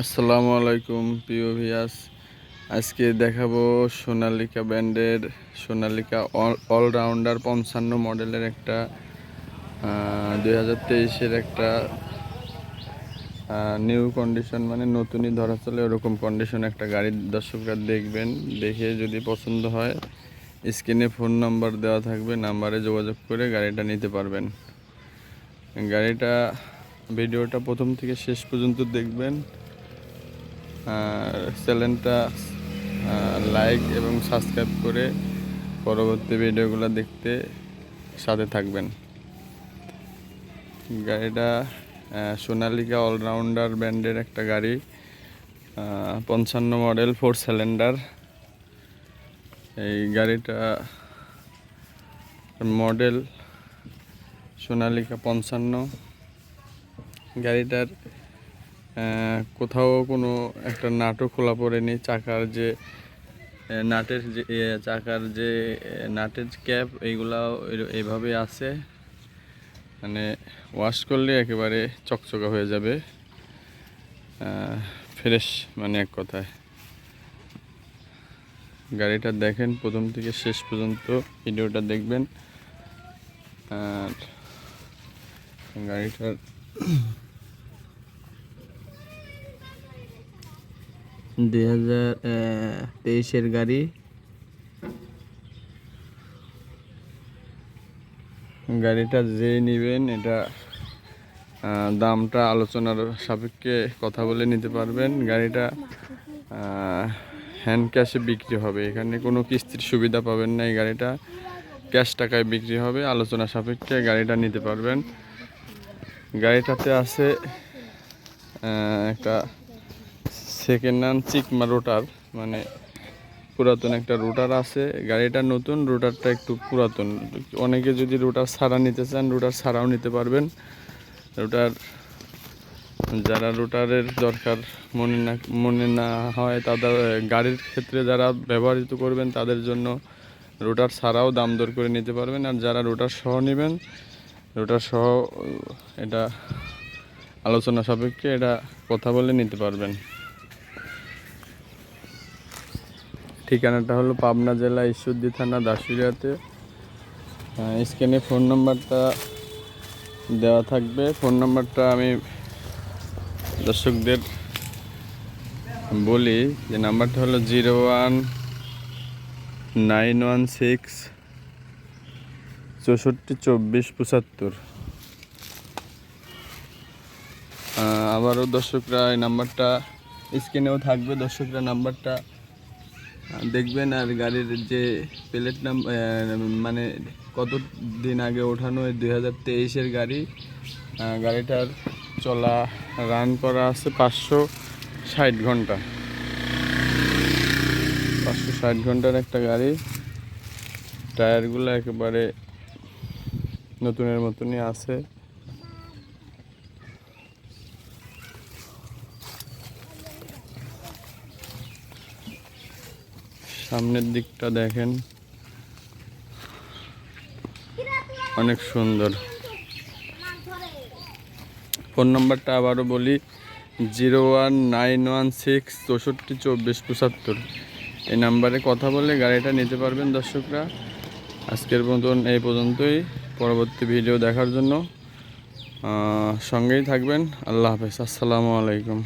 আসসালামু আলাইকুম, প্রিয় ভিয়াস আজকে দেখাবো সোনালিকা ব্যান্ডের সোনালিকা অলরাউন্ডার পঞ্চান্ন মডেলের একটা দুই হাজার তেইশের একটা নিউ কন্ডিশন মানে নতুনই ধরা চলে ওরকম কন্ডিশন একটা গাড়ির দর্শকরা দেখবেন, দেখে যদি পছন্দ হয়, স্ক্রিনে ফোন নাম্বার দেওয়া থাকবে নাম্বারে যোগাযোগ করে গাড়িটা নিতে পারবেন। গাড়িটা, ভিডিওটা প্রথম থেকে শেষ পর্যন্ত দেখবেন। চ্যানেলটা লাইক এবং সাবস্ক্রাইব করে পরবর্তী ভিডিওগুলো দেখতে সাথে থাকবেন। গাড়িটা সোনালিকা অলরাউন্ডার ব্র্যান্ডের একটা গাড়ি পঞ্চান্ন মডেল ফোর সিলিন্ডার এই গাড়িটা মডেল সোনালিকা পঞ্চান্ন। গাড়িটার কোথাও কোনো একটা নাটও খোলা পড়েনি, চাকার যে নাটের যে চাকার যে নাটের ক্যাপ, এইগুলাও এইভাবে আছে। মানে ওয়াশ করলে একেবারে চকচকা হয়ে যাবে। ফ্রেশ মানে এক কথায়। গাড়িটা দেখেন, প্রথম থেকে শেষ পর্যন্ত ভিডিওটা দেখবেন। আর গাড়িটার দুই হাজার তেইশের গাড়ি। গাড়িটা যে নেবেন, এটা দামটা আলোচনার সাপেক্ষে কথা বলে নিতে পারবেন। গাড়িটা হ্যান্ড ক্যাশে বিক্রি হবে। এখানে কোনো কিস্তির সুবিধা পাবেন না এই গাড়িটা। ক্যাশ টাকায় বিক্রি হবে আলোচনা সাপেক্ষে গাড়িটা নিতে পারবেন। গাড়িটাতে আছে একটা সেকেন্ড হ্যান্ড চিকমা রোটার মানে পুরাতন একটা রোটার আছে। গাড়িটা নতুন রোটারটা একটু পুরাতন। অনেকে যদি রোটার ছাড়া নিতে চান রোটার ছাড়াও নিতে পারবেন। রোটার যারা রোটারের দরকার মনে না মনে না হয়, তাদের, গাড়ির ক্ষেত্রে যারা ব্যবহৃত করবেন, তাদের জন্য রোটার ছাড়াও দাম দর করে নিতে পারবেন। আর যারা রোটার সহ নেবেন রোটার সহ, এটা আলোচনা সাপেক্ষে এটা কথা বলে নিতে পারবেন। ঠিকানাটা হলো পাবনা জেলা ঈশ্বরদী থানা দাসুরিয়াতে স্ক্রিনে ফোন নাম্বারটা দেওয়া থাকবে। ফোন নাম্বারটা আমি দর্শকদের বলি যে নাম্বারটা হলো zero one nine one six চৌষট্টি চব্বিশ পঁচাত্তর। আবারও দর্শকরা এই নাম্বারটা স্ক্রিনেও থাকবে। দর্শকরা নাম্বারটা দেখবেন আর গাড়ির যে প্লেট নাম মানে কত দিন আগে ওঠানো দুই হাজার তেইশের গাড়ি গাড়িটার চলা রান করা আছে পাঁচশো ষাট ঘণ্টা। পাঁচশো ষাট ঘণ্টার একটা গাড়ি, টায়ারগুলো একেবারে নতুনের মতনই আছে। সামনের দিকটা দেখেন। অনেক সুন্দর। ফোন নাম্বারটা আবারও বলি, zero one nine one six চৌষট্টি চব্বিশ পঁচাত্তর। এই নাম্বারে কথা বলে গাড়িটা নিতে পারবেন দর্শকরা। আজকের মতন এই পর্যন্তই। পরবর্তী ভিডিও দেখার জন্য সঙ্গেই থাকবেন। আল্লাহ হাফেজ। আসসালামু আলাইকুম।